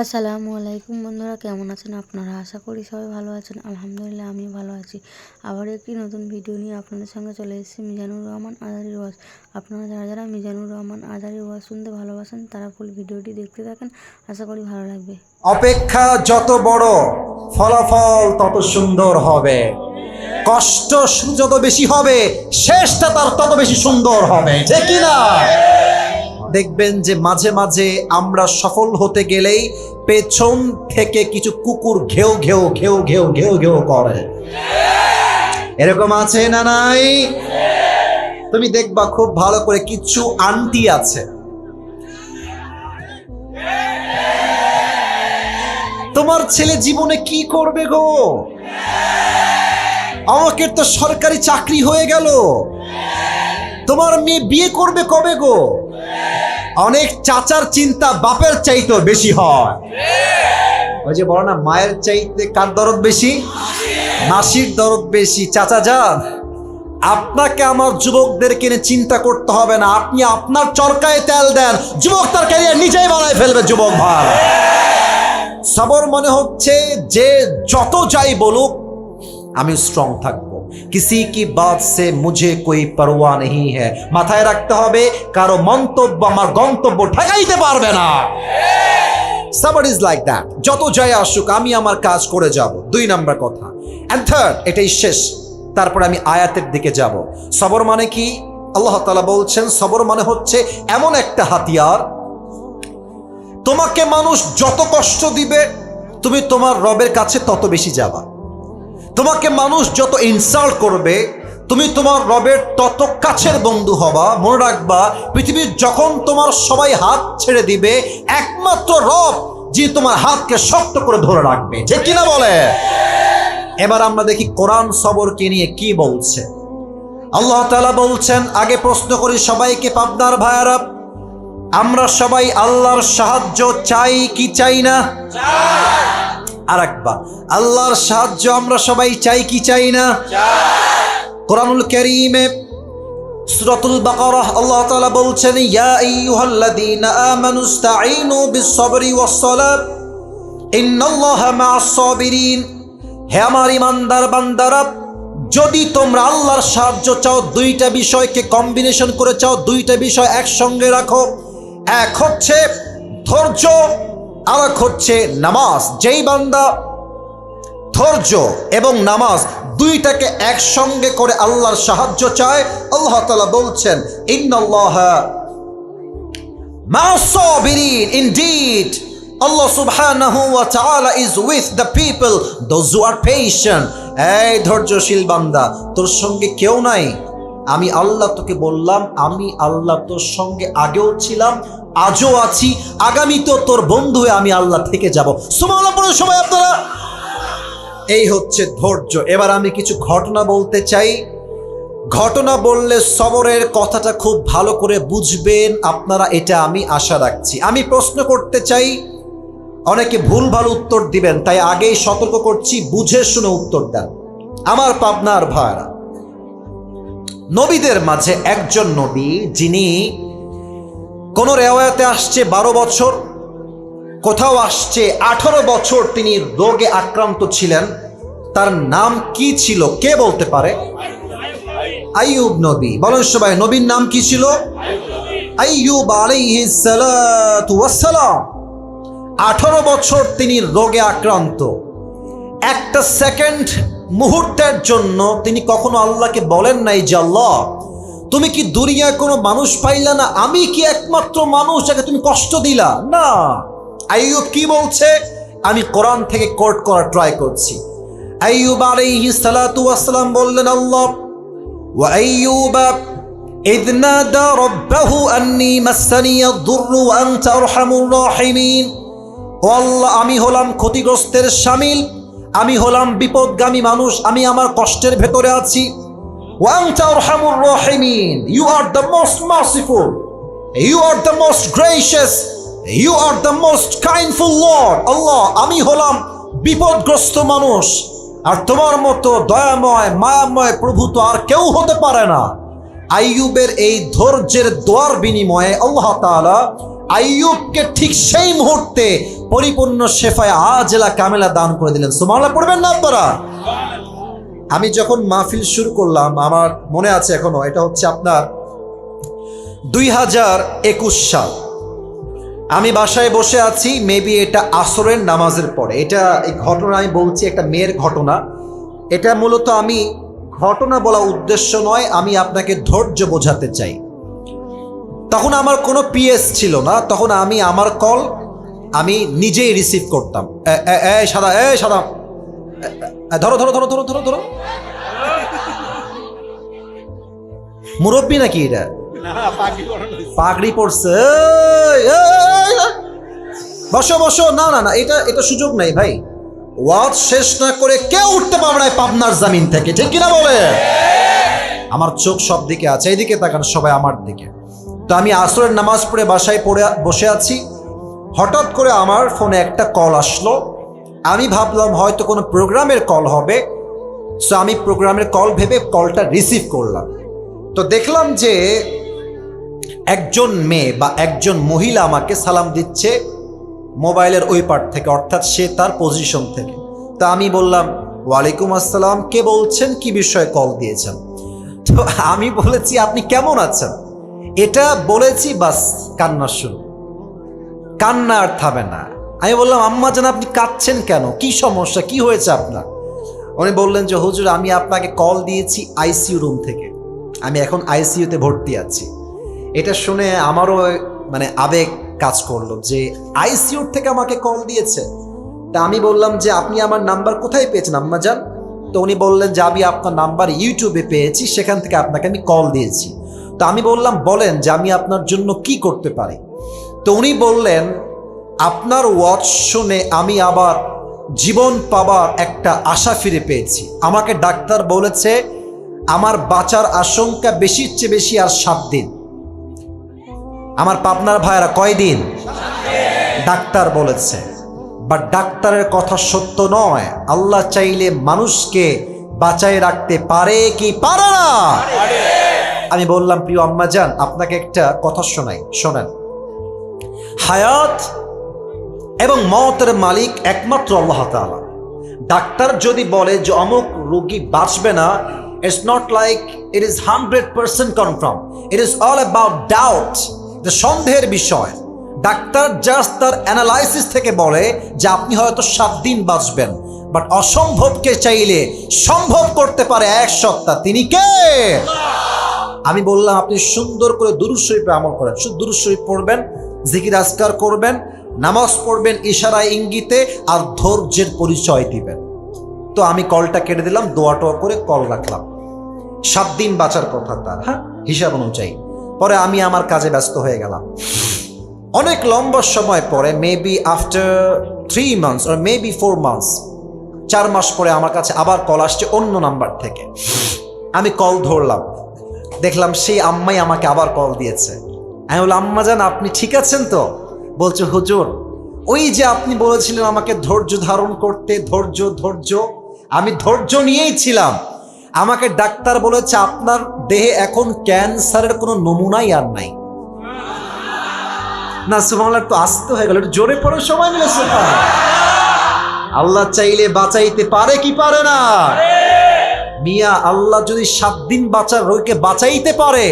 আসসালামু আলাইকুম বন্ধুরা, কেমন আছেন আপনারা? আশা করি সবাই ভালো আছেন। আলহামদুলিল্লাহ আমি ভালো আছি। আবার একটি নতুন ভিডিও নিয়ে আপনাদের সঙ্গে চলে এসেছি, মিজানুর রহমান আজারি ওয়াজ। আপনারা যারা যারা মিজানুর রহমান আজারি ওয়াজ শুনতে ভালোবাসেন, তারা ফুল ভিডিওটি দেখতে থাকেন। আশা করি ভালো লাগবে। অপেক্ষা যত বড়, ফলাফল তত সুন্দর হবে। কষ্ট যত বেশি হবে, শেষটা তার তত বেশি সুন্দর হবে। ঠিক কি না দেখবেন যে মাঝে মাঝে আমরা সফল হতে গেলেই পেছন থেকে কিছু কুকুর ঘেউ ঘেউ ঘেউ ঘেউ ঘেউ ঘেউ করে। এরকম আছে না নাই? তুমি দেখবা খুব ভালো করে কিছু আন্টি আছে। তোমার ছেলে জীবনে কি করবে গো? আমাকে তো সরকারি চাকরি হয়ে গেল। তোমার মেয়ে বিয়ে করবে কবে গো? অনেক চাচার চিন্তা বাপের চাইতে বেশি হয়। ওই যে বলো না, মায়ের চাইতে কার দরদ বেশি? মাসির দরদ বেশি। চাচা যান, আপনাকে আমার যুবকদেরকে নিয়ে চিন্তা করতে হবে না। আপনি আপনার চরকায় তেল দেন, যুবক তার ক্যারিয়ার নিজেই বানায় ফেলবে, যুবক ভাই। সবর মনে হচ্ছে যে যত যাই বলুক, আমি স্ট্রং থাকব। কিসি কি বাত সে মুঝে কোই পরোয়া নেই হ্যাঁ মাথায় রাখতে হবে কারও মন্তব্য আমার গন্তব্য ঠেকাইতে পারবে না সাবার ইজ লাইক দ্যাট যত যাই আসুক আমি আমার কাজ করে যাব দুই নাম্বার কথা অ্যান্ড থার্ড এটাই শেষ তারপরে আমি আয়াতের দিকে যাব সবর মানে কি আল্লাহ তালা বলছেন সবর মানে হচ্ছে এমন একটা হাতিয়ার তোমাকে মানুষ যত কষ্ট দিবে তুমি তোমার রবের কাছে তত বেশি যাবা তোমাকে মানুষ যত ইনসাল্ট করবে, তুমি তোমার রবের তত কাছের বন্ধু হবা। মনে রাখবা, পৃথিবীর যখন তোমার সবাই হাত ছেড়ে দিবে, একমাত্র রব যে তোমার হাতকে শক্ত করে ধরে রাখবে। যে কিনা বলে? এবার আমরা দেখি কোরআন সবরকে নিয়ে কি বলছে। আল্লাহ তাআলা বলছেন, আগে প্রশ্ন করি সবাইকে, পাবনার ভাইয়ারা, আমরা সবাই আল্লাহর সাহায্য চাই কি চাই না? আর একবার আল্লাহর সাহায্য আমরা সবাই চাই কি চাই না? কোরআনুল কারীমে সূরাতুল বাকারাহ আল্লাহ তাআলা বলছেন, ইয়া আইয়ুহাল্লাযীনা আমানুস্তাঈনু বিস-সাবরি ওয়াস-সালাত, ইন্নাল্লাহা মা'আস সাবিরিন হে আমার ইমানদার বান্দারা, যদি তোমরা আল্লাহর সাহায্য চাও, দুইটা বিষয়কে কম্বিনেশন করে চাও, দুইটা বিষয় একসঙ্গে রাখো। এক হচ্ছে ধৈর্য আর এক হচ্ছে নামাজ যেই বান্দা ধৈর্য এবং নামাজ দুইটাকে একসঙ্গে করে আল্লাহর সাহায্য চায় আল্লাহ তাআলা বলছেন Ma'asabirin, indeed, Allah subhanahu wa ta'ala is with the people, those who are patient. এই ধৈর্যশীল বান্দা তোর সঙ্গে কেউ নাই আমি আল্লাহ তোকে বললাম আমি আল্লাহ তোর সঙ্গে আগেও ছিলাম আজও আছি, আগামী তো তোর বন্ধু হয়ে আমি আল্লাহ থেকে যাব। সময় আপনারা। এই হচ্ছে ধৈর্য। এবার আমি কিছু ঘটনা বলতে চাই। ঘটনা বললে সবরের কথাটা খুব ভালো করে বুঝবেন। আপনারা, এটা আমি আশা রাখছি। আমি প্রশ্ন করতে চাই, অনেকে ভুল ভালো উত্তর দিবেন, তাই আগেই সতর্ক করছি, বুঝে শুনে উত্তর দেন। আমার পাবনার ভাইরা, নবীদের মাঝে একজন নবী, যিনি কোন রেওয়ায়তে আসছে বারো বছর, কোথাও আসছে আঠারো বছর তিনি রোগে আক্রান্ত ছিলেন, তার নাম কি ছিল, কে বলতে পারে? আইয়ুব নবী। বলেন সবাই, নবীর নাম কি ছিল? আইয়ুব আলাইহিস সালাতু ওয়াসসালাম। আঠারো বছর তিনি রোগে আক্রান্ত। একটা সেকেন্ড মুহূর্তের জন্য তিনি কখনো আল্লাহকে বলেন নাই যে, আল্লাহ তুমি কি দুনিয়ায় কোনো মানুষ পাইলা না আমি কি একমাত্র মানুষ যাকে তুমি কষ্ট দিলা না আইয়ুব কি বলছে আমি কোরআন থেকে কোট করা ট্রাই করছি আইয়ুব আলাইহিস সালাতু ওয়াসসালাম বললেন আল্লাহ وأيوب إذ نادى ربه أني مسني الضر وأنت أرحم الراحمين ও আল্লাহ আমি হলাম ক্ষতিগ্রস্তের সামিল আমি হলাম বিপদগামী মানুষ আমি আমার কষ্টের ভেতরে আছি وأنت أرحم الراحمين You are the most merciful, You are the most gracious, You are the most kindful Lord. আল্লাহ আমি হলাম বিপদগ্রস্ত মানুষ, আর তোমার মতো দয়াময়, মায়াময় প্রভু তো আর কেউ হতে পারে না। আইয়ুবের এই ধৈর্যের দোয়ার বিনিময়ে আল্লাহ তাআলা আইয়ুবকে ঠিক সেই মুহূর্তে পরিপূর্ণ শেফায় আজেলা কামেলা দান করে দিলেন। সুমাল্লাহ পড়বেন না আপনারা? আমি যখন মাহফিল শুরু করলাম, আমার মনে আছে এখনও, এটা হচ্ছে আপনার দুই হাজার একুশ সাল। আমি বাসায় বসে আছি মেবি এটা আসরের নামাজের পরে। এটা এই ঘটনা আমি বলছি, একটা মেয়ের ঘটনা। এটা মূলত আমি, ঘটনা বলা উদ্দেশ্য নয়, আমি আপনাকে ধৈর্য বোঝাতে চাই। তখন আমার কোনো পিএস ছিল না, তখন আমি আমার কল আমি নিজেই রিসিভ করতাম। এ- সাদা, এ, সাদা। ধরো ধরো ধরো ধরো ধরো ধরো। মুরব্বী নাকি এটা? পাগড়ি পড়ছে। বসো বসো। না না না, এটা এটা সুযোগ নাই ভাই। ওয়াজ শেষ না করে কেউ উঠতে পারবে না পাবনার জামিন থেকে। ঠিক কিনা বলে? আমার চোখ সব দিকে আছে। এইদিকে তাকান সবাই আমার দিকে। তো আমি আসরের নামাজ পড়ে বাসায় পড়ে, বসে আছি। হঠাৎ করে আমার ফোনে একটা কল আসলো। আমি ভাবলাম হয়তো কোনো প্রোগ্রামের কল হবে। সো আমি প্রোগ্রামের কল ভেবে কলটা রিসিভ করলাম। তো দেখলাম যে একজন মেয়ে বা একজন মহিলা আমাকে সালাম দিচ্ছে মোবাইলের ওই পার্ট থেকে, অর্থাৎ সে তার পজিশন থেকে। তা আমি বললাম, ওয়ালাইকুম আসসালাম, কে বলছেন? কি বিষয়ে কল দিয়েছেন? তো আমি বলেছি, আপনি কেমন আছেন? এটা বলেছি, বাস কান্না শুরু। কান্না আর থামে না। আমি বললাম, আম্মা জান, আপনি কাঁদছেন কেন? কি সমস্যা? কি হয়েছে আপনার? উনি বললেন যে, হুজুর, আমি আপনাকে কল দিয়েছি আইসিইউ রুম থেকে। আমি এখন আইসিইউতে ভর্তি আছি। এটা শুনে আমারও মানে আবেগ কাজ করল যে আইসিইউর থেকে আমাকে কল দিয়েছে? তা আমি বললাম যে, আপনি আমার নাম্বার কোথায় পেয়েছেন, আম্মা যান তো উনি বললেন যে, আমি আপনার নাম্বার ইউটিউবে পেয়েছি, সেখান থেকে আপনাকে আমি কল দিয়েছি। তো আমি বললাম, বলেন যে, আমি আপনার জন্য কি করতে পারি? তো উনি বললেন আপনার ওয়াচ শুনে আমি আবার জীবন পাবার একটা আশা ফিরে পেয়েছি। আমাকে ডাক্তার বলেছে, আমার বাঁচার আশঙ্কা বেশির চেয়ে বেশি আর সাত দিন। আমার পাবনার ভাইয়েরা কয়দিন ডাক্তার বলেছে বা ডাক্তারের কথা সত্য নয়। আল্লাহ চাইলে মানুষকে বাঁচায় রাখতে পারে কি পারে না? আমি বললাম, প্রিয় আম্মা যান আপনাকে একটা কথা শোনাই, শোনেন। হায়াত এবং মতের মালিক একমাত্র আল্লাহ তাআলা। ডাক্তার যদি বলে যে অমুক রোগী বাঁচবে না it's not like it is hundred percent confirm it is all about doubt সন্দেহের বিষয়। ডাক্তার জাস্ট তার অ্যানালাইসিস থেকে বলে যে আপনি হয়তো সাত দিন বাঁচবেন বাট অসম্ভবকে চাইলে সম্ভব করতে পারে এক সপ্তাহ। তিনি কে? আমি বললাম, আপনি সুন্দর করে দুরুদ শরীফে আমল করেন। শুধু দুরুদ শরীফ পড়বেন, জিকির আজকার করবেন নামাজ পড়বেন ইশারায় ইঙ্গিতে আর ধৈর্যের পরিচয় দিবেন। তো আমি কলটা কেটে দিলাম, দোয়া টোয়া করে কল রাখলাম। সাত দিন বাঁচার কথা তার হ্যাঁ? হিসাব অনুযায়ী। পরে আমি আমার কাজে ব্যস্ত হয়ে গেলাম। অনেক লম্বা সময় পরে মেবি আফটার থ্রি মান্থস আর মেবি ফোর মান্থস চার মাস পরে আমার কাছে আবার কল আসছে অন্য নাম্বার থেকে। আমি কল ধরলাম। দেখলাম সেই আম্মাই আমাকে আবার কল দিয়েছে। আমি বললাম, আম্মা জান, আপনি ঠিক আছেন তো? বলছে, হুজুর, ওই যে আপনি বলেছিলেন আমাকে ধৈর্য ধারণ করতে, ধৈর্য ধৈর্য, আমি ধৈর্য নিয়েই ছিলাম। আমাকে ডাক্তার বলেছে, আপনার দেহে এখন ক্যান্সারের কোনো নমুনাই আর নাই। না সুমাল একটু আসতে হয়ে গেল জোরে পড়ে সময় মিলে সুবহান। আল্লাহ চাইলে বাঁচাইতে পারে কি পারে না? মিয়া, আল্লাহ যদি সাত দিন বাঁচার রোগীকে বাঁচাইতে পারে,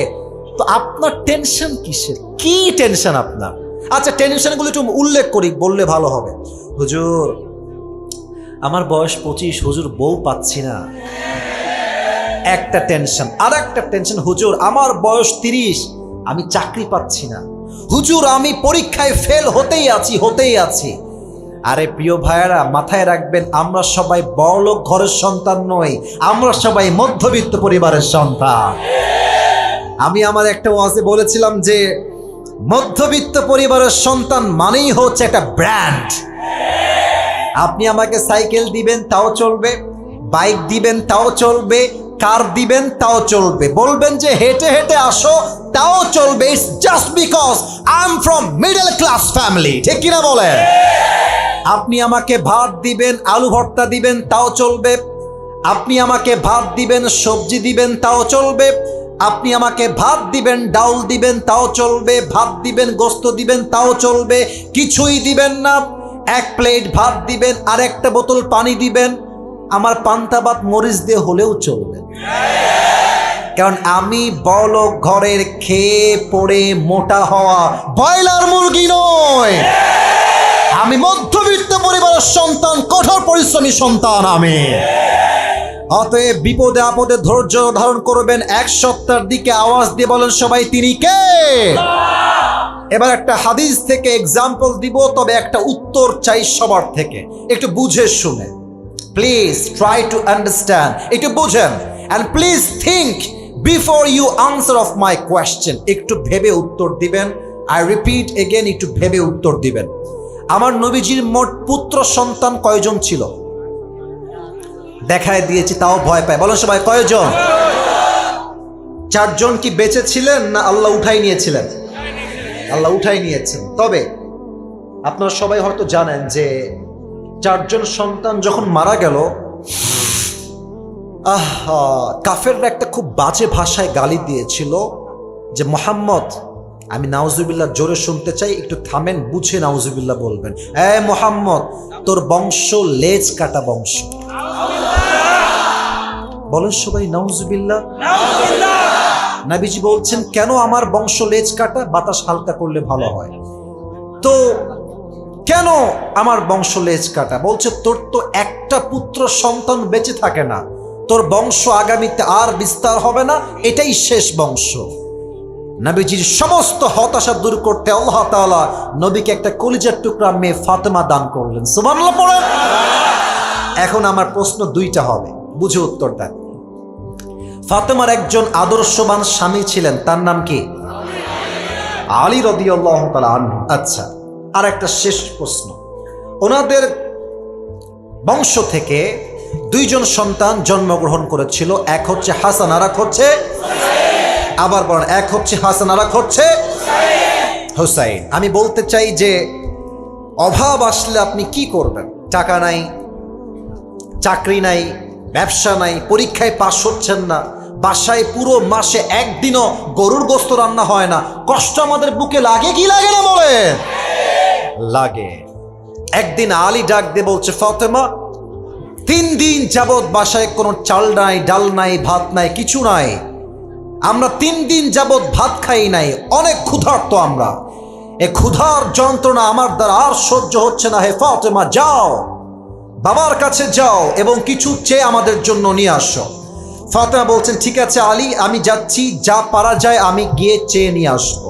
তো আপনার টেনশন কিসের? কি টেনশন আপনার? আচ্ছা টেনশনগুলো একটু উল্লেখ করি, বললে ভালো হবে। হুজুর, আমার বয়স পঁচিশ, হুজুর বউ পাচ্ছি না। একটা টেনশন আর একটা টেনশন হুজুর, আমার বয়স তিরিশ, আমি চাকরি পাচ্ছি না। হুজুর, আমি পরীক্ষায় ফেল হতেই আছি হতেই আছি। আরে প্রিয় ভাইয়েরা, মাথায় রাখবেন, আমরা সবাই বড়লোক ঘরের সন্তান নই, আমরা সবাই মধ্যবিত্ত পরিবারের সন্তান। আমি আমার একটা ওয়াজে বলেছিলাম যে মধ্যবিত্ত পরিবারের সন্তান মানেই হচ্ছে একটা ব্র্যান্ড। আপনি আমাকে সাইকেল দিবেন, তাও চলবে। বাইক দিবেন, তাও চলবে। কার দিবেন, তাও চলবে। বলবেন যে হেঁটে হেঁটে আসো, তাও চলবে। It's just because I am from middle class family ঠিক কিনা বলেন? আপনি আমাকে ভাত দিবেন, আলু ভর্তা দিবেন, তাও চলবে। আপনি আমাকে ভাত দিবেন, সবজি দিবেন, তাও চলবে। আপনি আমাকে ভাত দিবেন, ডাউল দিবেন, তাও চলবে। ভাত দিবেন, গোস্ত দিবেন, তাও চলবে। কিছুই দিবেন না। এক প্লেট ভাত দিবেন আর একটা বোতল পানি দিবেন। আমার পান্তা ভাত মরিচ দিয়ে হলেও চলবে। কারণ আমি বল ঘরের খেয়ে পড়ে মোটা হওয়া ব্রয়লার মুরগি নয়। আমি মধ্যবিত্ত পরিবারের সন্তান, কঠোর পরিশ্রমী সন্তান আমি। অতএব বিপদে আপদে ধৈর্য ধারণ করবেন। এক সপ্তাহের দিকে আওয়াজ দিয়ে বলেন সবাই, তিনি কে? এবার একটা হাদিস থেকে এক্সাম্পল দিব, তবে একটা উত্তর চাই সবার থেকে। একটু বুঝে শুনে। প্লিজ ট্রাই টু আন্ডারস্ট্যান্ড একটু বুঝেন। And please think before you answer of my question একটু ভেবে উত্তর দিবেন। আই রিপিট এগেন একটু ভেবে উত্তর দিবেন। আমার নবীজির মোট পুত্র সন্তান কয়জন ছিল? দেখায় দিয়েছি, তাও ভয় পায়। বলো সবাই, কয়জন? চারজন কি বেঁচে ছিলেন না আল্লাহ উঠাই নিয়েছিলেন? আল্লাহ উঠাই নিয়েছেন। তবে আপনারা সবাই হয়তো জানেন যে চারজন সন্তান যখন মারা গেল আহ, কাফেররা একটা খুব বাজে ভাষায় গালি দিয়েছিল যে, মোহাম্মদ, আমি নাউজুবিল্লাহ জোরে শুনতে চাই, একটু থামেন, বুঝে নাউজুবিল্লাহ বলবেন। এ মোহাম্মদ, তোর বংশ লেজ কাটা বংশ। বলেন সবাই, নাউজুবিল্লাহ। নাবিজি বলছেন, কেন আমার বংশ লেজ কাটা, বাতাস হালকা করলে ভালো হয়? তো, কেন আমার বংশ লেজ কাটা? বলছে, তোর তো একটা পুত্র সন্তান বেঁচে থাকে না। তোর বংশ আগামীতে আর বিস্তার হবে না, এটাই শেষ বংশ। নবীজির সমস্ত হতাশা দূর করতে আল্লাহ তাআলা নবীকে একটা কলিজার টুকরা মেয়ে ফাতেমা দান করলেন। সুবহানাল্লাহ, পড়েন। এখন আমার প্রশ্ন দুইটা হবে। বুঝে উত্তর দেন। ফাতেমার একজন আদর্শবান স্বামী ছিলেন, তার নাম কি? আলী রদিয়াল্লাহ আচ্ছা আর একটা শেষ প্রশ্ন। ওনাদের বংশ থেকে দুইজন সন্তান জন্মগ্রহণ করেছিল, এক হচ্ছে হাসান আর এক হচ্ছে আবার বলেন, এক হচ্ছে হাসান আর এক হচ্ছে হুসাইন। আমি বলতে চাই যে, অভাব আসলে আপনি কি করবেন? টাকা নাই, চাকরি নাই, ব্যবসা নাই, পরীক্ষায় পাশ হচ্ছেন না। বাসায় পুরো মাসে একদিনও গরুর গোস্ত রান্না হয় না। কষ্ট আমাদের বুকে লাগে কি লাগে না বলে? লাগে। একদিন আলী ডাক দিয়ে বলছে, ফতেমা, তিন দিন যাবৎ বাসায় কোনো চাল নাই, ডাল নাই, ভাত নাই, কিছু নাই। আমরা তিন দিন যাবৎ ভাত খাই নাই, অনেক ক্ষুধার্ত আমরা। এ ক্ষুধার যন্ত্রণা আমার দ্বারা আর সহ্য হচ্ছে না। হে ফতেমা, যাও, বাবার কাছে যাও এবং কিছু চেয়ে আমাদের জন্য নিয়ে আসো। ফাতেমা বলছেন, ঠিক আছে আলী, আমি যাচ্ছি, যা পারা যায় আমি গিয়ে চেয়ে নিয়ে আসব।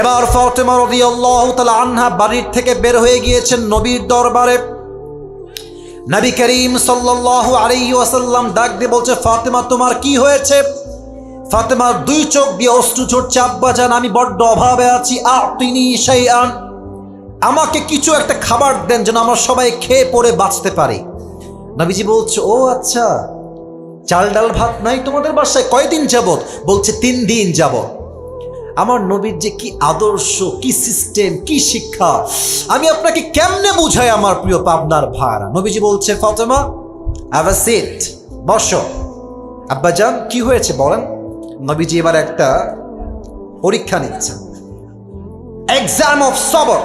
এবার ফাতেমা রাদিয়াল্লাহু তাআলা আনহা বাড়ির থেকে বের হয়ে গিয়েছেন নবীর দরবারে। নবী করিম সাল্লাল্লাহু আলাইহি ওয়াসাল্লাম ডাক দিয়ে বলছে, ফাতেমা, তোমার কি হয়েছে? ফাতেমার দুই চোখ দিয়ে অশ্রু ঝরছে, আব্বা জান, আমি বড্ড অভাবে আছি, আতিনি শাইআন। আমাকে কিছু একটা খাবার দেন যেন আমরা সবাই খেয়ে পড়ে বাঁচতে পারি। নবীজি বলছে, ও আচ্ছা। চাল ডাল ভাত নাই তোমাদের বাসায়? কয়দিন যাবত বলছে, তিন দিন যাবত আমার নবীর যে কি আদর্শ, কি সিস্টেম কি শিক্ষা, আমি আপনাকে কেমনে বুঝাই আমার প্রিয় পাবনার ভাড়া নবীজি বলছে, ফাতেমা হ্যাভ আ সিট বসো। আব্বাজান কি হয়েছে বলেন? নবীজি এবার একটা পরীক্ষা নিচ্ছেন। এক্সাম অফ সবর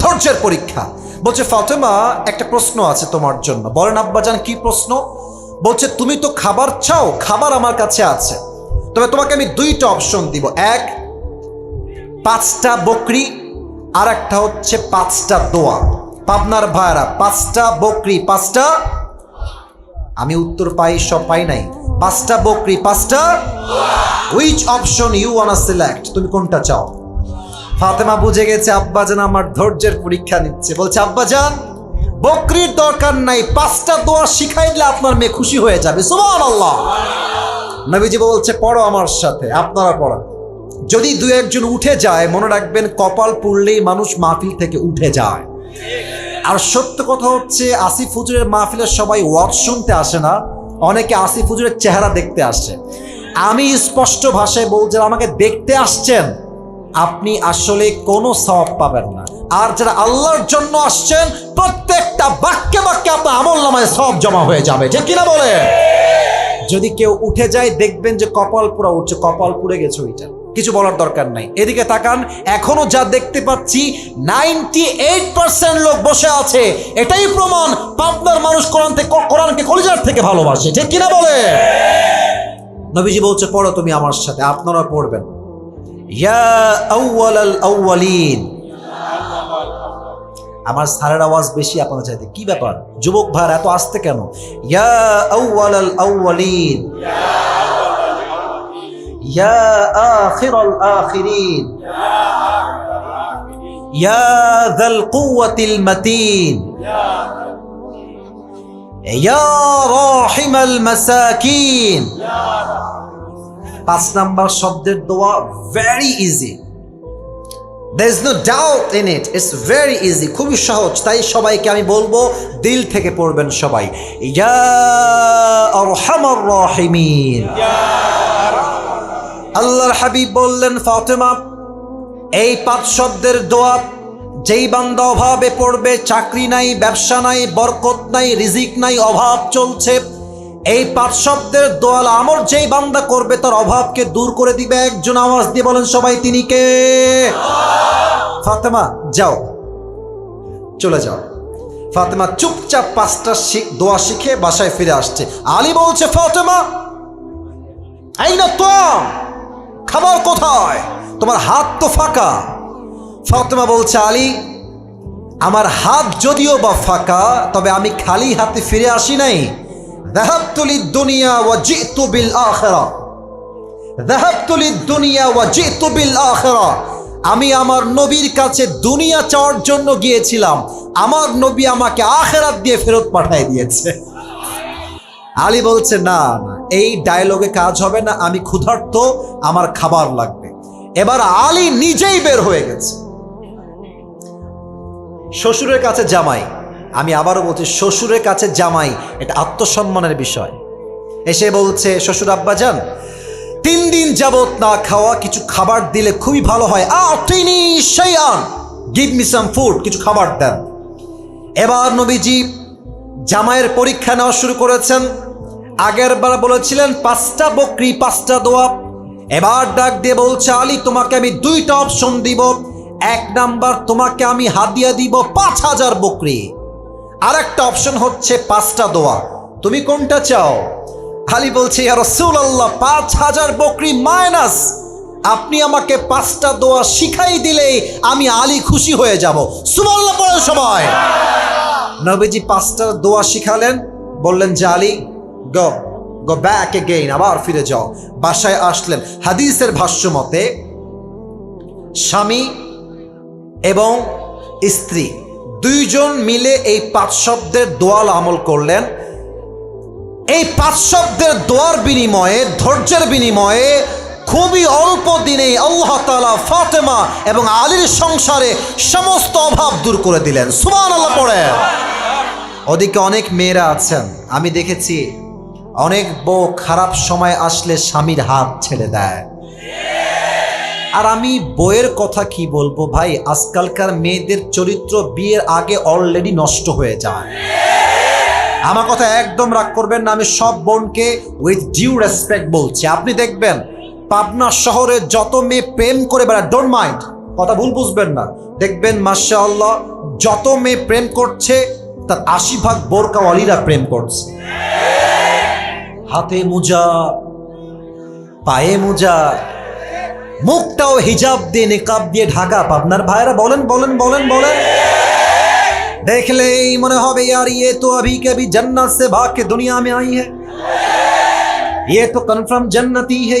ধৈর্যের পরীক্ষা। বলছে, ফাতেমা, একটা প্রশ্ন আছে তোমার জন্য। বলেন আব্বাজান কি প্রশ্ন? বলছে, তুমি তো খাবার চাও, খাবার আমার কাছে আছে। তবে তোমাকে আমি দুইটা অপশন দিব। এক, পাঁচটা বকরি, আর একটা হচ্ছে পাঁচটা দোয়া। পাবনার ভাইরা পাঁচটা বকরি, পাঁচটা আমি উত্তর পাই, সব পাই নাই। পাঁচটা বকরি, পাঁচটা which option you wanna select তুমি কোনটা চাও? ফাতেমা বুঝে গেছে, আব্বাজান আমার ধৈর্যের পরীক্ষা নিচ্ছে। বলছে, আব্বাজান বকরির দরকার নাই, পাঁচটা দোয়া শিখাই দিলে আপনার মেয়ে খুশি হয়ে যাবে। সুবহান আল্লাহ নবীজি বলছে, পড়ো আমার সাথে, আপনারা পড়ান। যদি দু একজন উঠে যায়, মনে রাখবেন কপাল পুড়লেই মানুষ মাহফিল থেকে উঠে যায়। আর সত্য কথা হচ্ছে, আসিফ হুজুরের মাহফিলের সবাই ওয়াজ শুনতে আসে না, অনেকে আসিফ হুজুরের চেহারা দেখতে আসে। আমি স্পষ্ট ভাষায় বলছি, আমাকে দেখতে আসছেন। আপনি আসলে কোনো সওয়াব পাবেন না। আর যারা আল্লাহর জন্য আসছেন, প্রত্যেকটা বাক্যে বাক্যে আপনার আমল নামায় সব জমা হয়ে যাবে। ঠিক কিনা বলে যদি কেউ উঠে যায়, দেখবেন যে কপাল পুরা উঠছে, কপাল পুড়ে গেছে ওইটা। কিছু বলার দরকার নাই। এদিকে তাকান, এখনও যা দেখতে পাচ্ছি নাইনটি এইট পার্সেন্ট লোক বসে আছে। এটাই প্রমাণ পাবনার মানুষ কোরআন থেকে কোরআনকে কলিজার থেকে ভালোবাসে। ঠিক কিনা বলে নবীজি বলছে, পড়ো তুমি আমার সাথে, আপনারা পড়বেন। আমার স্যারের আওয়াজ বেশি আপনাদের চাইতে। কি ব্যাপার? যুবক ভাই, এত আসতে কেন? ইয়া আল আউয়ালিন ইয়া পাঁচ নাম্বার শব্দের দোয়া very easy there is no doubt in it it's very easy খুবই সহজ। তাই সবাইকে আমি বলব, দিল থেকে পড়বেন সবাই। আল্লাহর হাবিব বললেন, ফাতেমা, এই পাঁচ শব্দের দোয়া যেই বান্দা অভাবে পড়বে, চাকরি নাই, ব্যবসা নাই, বরকত নাই, রিজিক নাই, অভাব চলছে। এই পাঁচ শব্দের দোয়াল আমর যেই বান্দা করবে তার অভাবকে দূর করে দিবে। একজন আওয়াজ দিয়ে বলেন, সবাই তিনি কে? ফাতেমা, যাও। চলে যাও। ফাতেমা চুপচাপ পাঁচটা শিখ দোয়া শিখে বাসায় ফিরে আসছে। আলী বলছে, ফাতেমা, এই না তো খাবার কোথায়? তোমার হাত তো ফাঁকা। ফাতেমা বলছে, আলী, আমার হাত যদিও বা ফাঁকা, তবে আমি খালি হাতে ফিরে আসি নাই। দুনিয়া দুনিয়া ওয়া আমি আমার নবীর কাছে দুনিয়া চাওয়ার জন্য গিয়েছিলাম। আমার নবী আমাকে আখেরাত দিয়ে ফেরত পাঠিয়ে দিয়েছে। আলী বলছে, না না, এই ডায়লগে কাজ হবে না, আমি ক্ষুধার্ত, আমার খাবার লাগবে। এবার আলী নিজেই বের হয়ে গেছে। শ্বশুরের কাছে জামাই আমি আবারও বলছি, শ্বশুরের কাছে জামাই, এটা আত্মসম্মানের বিষয়। এসে বলছে, শ্বশুর আব্বা যান তিন দিন যাবত না খাওয়া, কিছু খাবার দিলে খুবই ভালো হয়। মি সাম ফুড, কিছু খাবার দেন। এবার নবীজি জামাইয়ের পরীক্ষা নেওয়া শুরু করেছেন। আগের বার বলেছিলেন, পাঁচটা বকরি, পাঁচটা দোয়া। এবার ডাক দিয়ে বলছে, আলী, তোমাকে আমি দুইটা অপশন দিব। এক নাম্বার, তোমাকে আমি হাদিয়া দিব পাঁচ হাজার বকরি। আর একটা অপশন হচ্ছে পাঁচটা দোয়া। তুমি কোনটা চাও? আলী বলছে রসুল আল্লাহ পাঁচ হাজার বকরি মাইনাস। আপনি আমাকে পাঁচটা দোয়া শিখাই দিলেই আমি আলী খুশি হয়ে যাব। সুমাল্লাহ পড়েন সবাই। নবীজি পাঁচটা দোয়া শিখালেন। বললেন যে, Ali, go go back again আবার ফিরে যাও। বাসায় আসলেন। হাদিসের ভাষ্য মতে, স্বামী এবং স্ত্রী দুইজন মিলে এই পাঁচ শব্দের দোয়াল আমল করলেন। এই পাঁচ শব্দের দোয়ার বিনিময়ে, ধৈর্যের বিনিময়ে খুবই অল্প দিনে আল্লাহ তালা ফাতেমা এবং আলীর সংসারে সমস্ত অভাব দূর করে দিলেন। সুমান আল্লাহ পড়ে ওদিকে অনেক মেয়েরা আছেন। আমি দেখেছি অনেক বউ খারাপ সময় আসলে স্বামীর হাত ছেড়ে দেয়। আর আমি বইয়ের কথা কি বলব ভাই? আজকালকার মেয়েদের চরিত্র বিয়ের আগে অলরেডি নষ্ট হয়ে যায়। আমার কথা একদম রাগ করবেন না, আমি সব বোনকে উইথ ডিউ রেসপেক্ট বলছি। আপনি দেখবেন, পাবনা শহরে যত মেয়ে প্রেম করে বেড়ায় ডোন্ট মাইন্ড কথা ভুল বুঝবেন না। দেখবেন মাসা আল্লাহ যত মেয়ে প্রেম করছে, তার আশি ভাগ বোরকা অলিরা প্রেম করছে। হাতে মোজা, পায়ে মোজা মুখটাও হিজাব দিয়ে নিকাব দিয়ে ঢাকা। পাবনার ভাইরা বলেন বলেন বলেন বলেন। দেখলেই মনে হবে আর ये ইয়ে তো अभी के अभी সে से भाग के दुनिया में आई है ये तो कन्फार्म जन्नती है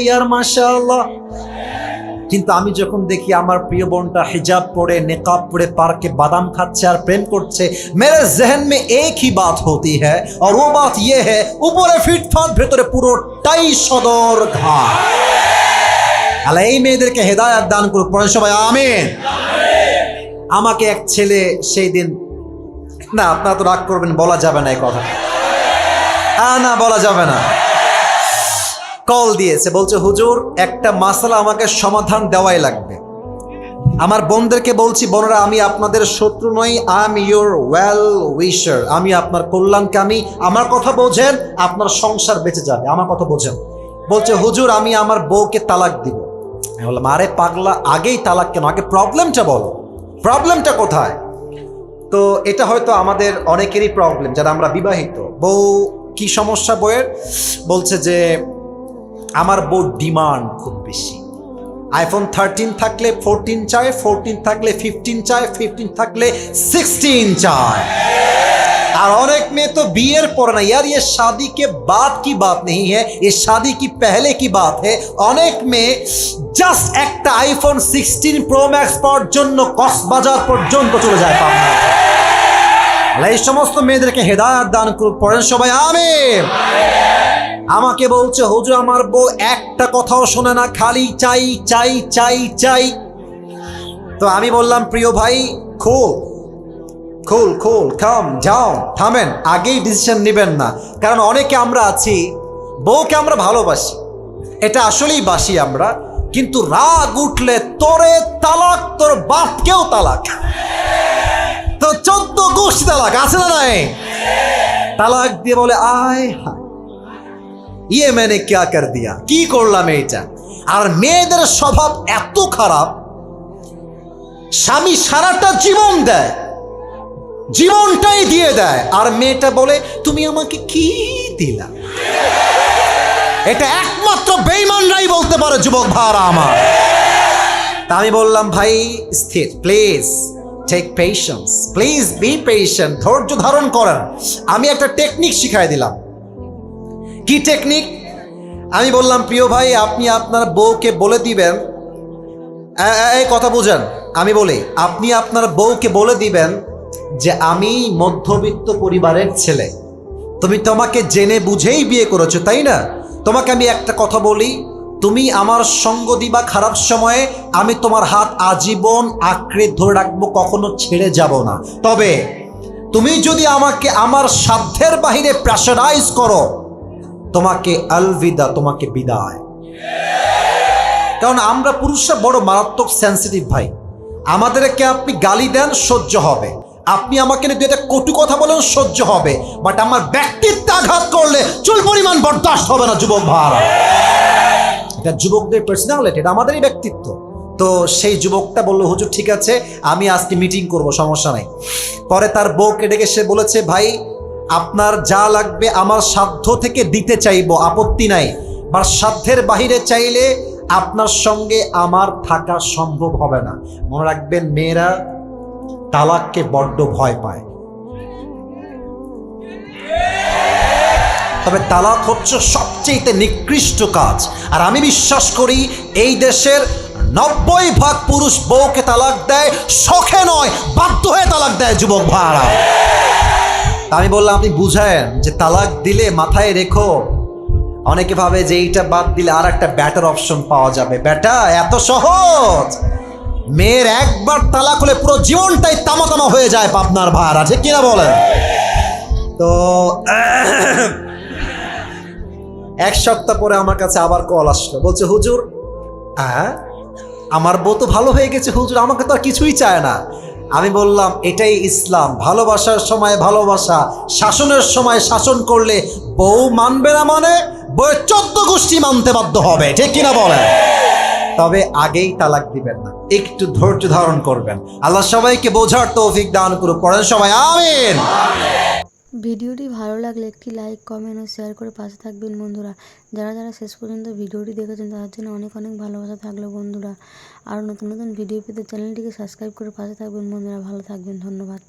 কিন্তু আমি যখন দেখি আমার প্রিয় বোনটা হিজাব পরে, নেকাব পরে, পার্কে বাদাম খাচ্ছে আর প্রেম করছে, মেরে জেহেন মে এক হি বাত হতি হ্যাঁ ও বাত ইয়ে হ্যাঁ উপরে ফিটফাট, ভেতরে পুরো টাই সদর ঘা আল্লাহ এই মেয়েদেরকে হেদায়াত দান করুক, পড়েন সবাই, আমিন। আমাকে এক ছেলে সেই দিন, না, আপনারা তো রাগ করবেন, বলা যাবে না এই কথা। না, বলা যাবে না। কল দিয়েছে, বলছে, হুজুর, একটা মাসালা আমাকে সমাধান দেওয়াই লাগবে। আমার বোনদেরকে বলছি, বোনরা, আমি আপনাদের শত্রু নই I am your well wisher আমি আপনার কল্যাণকামী আমার কথা বোঝেন, আপনার সংসার বেঁচে যাবে, আমার কথা বোঝেন। বলছে, হুজুর, আমি আমার বউকে তালাক দিব। আমি বললাম আরে পাগলা আগেই তালাক কেন আগে প্রবলেমটা বলো প্রবলেমটা কোথায় তো এটা হয়তো আমাদের অনেকেরই প্রবলেম যারা আমরা বিবাহিত বউ কি সমস্যা বউয়ের বলছে যে আমার বউ ডিমান্ড খুব বেশি আইফোন থার্টিন থাকলে ফোরটিন চায় ফোরটিন থাকলে ফিফটিন চায় ফিফটিন থাকলে সিক্সটিন চায় और अनेक में तो बियर पर ना यार ये शादी के बाद की बात नहीं है ये शादी की पहले की बात है অনেক মেয়ে জাস্ট একটা আইফোন সিক্সটিন প্রো ম্যাক্স পাওয়ার জন্য কক্সবাজার পর্যন্ত চলে যায় পাবনা। এই সমস্ত মেয়েদেরকে হেদায়াত দান করুক, পড়েন সবাই, আমিন। আমাকে বলছে, হুজুর, আমার বউ একটা কথাও শোনে না, খালি চাই চাই চাই চাই। তো আমি বললাম, প্রিয় ভাই, খোল খোল খোল কাম যাও, থামেন, আগেই ডিসিশন নেবেন না। কারণ অনেকে আমরা আছি, বউকে আমরা ভালোবাসি, এটা আসলেই বাসি আমরা। কিন্তু রাগ উঠলে তোরে তালাক, তোর বাপকেও তালাক। তো চোদ্দ গোষ্ঠী তালাক আছে না নাই? তালাক দিয়ে বলে, আয় হায় ইয়ে মেনে ক্যা কর দিয়া? কি করলাম এইটা? আর মেয়েদের স্বভাব এত খারাপ, স্বামী সারাটা জীবন দেয়, জীবনটাই দিয়ে দেয়। আর মেয়েটা বলে, তুমি আমাকে কি দিলা? এটা একমাত্র বেইমানরাই বলতে পারে, যুবক ভাড়া আমার। তা আমি বললাম, ভাই, স্থির please take patience please be patient ধৈর্য ধারণ করেন। আমি একটা টেকনিক শিখাই দিলাম। কি টেকনিক আমি বললাম, প্রিয় ভাই, আপনি আপনার বউকে বলে দিবেন এই কথা বুঝেন, আমি বলি, আপনি আপনার বউকে বলে দিবেন যে আমি মধ্যবিত্ত পরিবারের ছেলে। তুমি তোমাকে জেনে বুঝেই বিয়ে করেছ, তাই না? তোমাকে আমি একটা কথা বলি। তুমি আমার সঙ্গ দিবা খারাপ সময়ে, আমি তোমার হাত আজীবন আঁকড়ে ধরে রাখব, কখনো ছেড়ে যাব না। তবে তুমি যদি আমাকে আমার সাধ্যের বাহিরে প্রেশারাইজ করো, তোমাকে আলবিদা, তোমাকে বিদায়। কারণ আমরা পুরুষরা বড় মারাত্মক সেন্সিটিভ ভাই। আমাদেরকে আপনি গালি দেন, সহ্য হবে। আপনি আমাকে নিয়ে দু একটা কটু কথা বলেন, সহ্য হবে। বাট আমার ব্যক্তিত্বে আঘাত করলে চুল পরিমাণ বরদাস্ত হবে না, যুবক ভাড়া এটা যুবকদের পার্সোনালিটি এটা আমাদেরই ব্যক্তিত্ব। তো সেই যুবকটা বলল, হুজুর, ঠিক আছে, আমি আজকে মিটিং করব, সমস্যা নাই। পরে তার বউকে ডেকে সে বলেছে, ভাই, আপনার যা লাগবে আমার সাধ্য থেকে দিতে চাইব, আপত্তি নাই। বা সাধ্যের বাহিরে চাইলে আপনার সঙ্গে আমার থাকা সম্ভব হবে না। মনে রাখবেন, মেয়েরা তালাককে বড্ড ভয় পায়। তবে তালাক হচ্ছে সবচেয়ে নিকৃষ্ট কাজ। আর আমি বিশ্বাস করি, এই দেশের নব্বই ভাগ পুরুষ বউকে তালাক দেয় শখে নয়, বাধ্য হয়ে তালাক দেয় যুবক ভাড়া আমি বললাম, আপনি বুঝায়েন যে তালাক দিলে মাথায় রেখো। অনেকে ভাবে যে এইটা বাদ দিলে আর একটা ব্যাটার অপশন পাওয়া যাবে। ব্যাটা, এত সহজ! মেয়ের একবার তালাক হলে পুরো জীবনটাই তামা তামা হয়ে যায় পাবনার ভাড়া, ঠিক কিনা বলেন? তো, এক সপ্তাহ পরে আমার কাছে আবার কল আসলো। বলছে, হুজুর হ্যাঁ আমার বউ তো ভালো হয়ে গেছে, হুজুর, আমাকে তো আর কিছুই চায় না। আমি বললাম, এটাই ইসলাম, ভালোবাসার সময় ভালোবাসা, শাসনের সময় শাসন করলে বউ মানবে না মানে বউয়ের চোদ্দ গোষ্ঠী মানতে বাধ্য হবে, ঠিক কিনা বলেন? তবে আগেই তালাক দিবেন না। একটু ধৈর্য ধারণ করবেন। আল্লাহ সবাইকে বোঝার তৌফিক দান করুক। পড়েন সবাই, আমিন। ভিডিওটি ভালো লাগলে একটি লাইক, কমেন্ট ও শেয়ার করে পাশে থাকবেন বন্ধুরা। যারা যারা শেষ পর্যন্ত ভিডিওটি দেখেছেন, তাদের জন্য অনেক অনেক ভালোবাসা থাকল বন্ধুরা। আরও নতুন নতুন ভিডিও পেতে চ্যানেলটিকে সাবস্ক্রাইব করে পাশে থাকবেন বন্ধুরা। ভালো থাকবেন, ধন্যবাদ।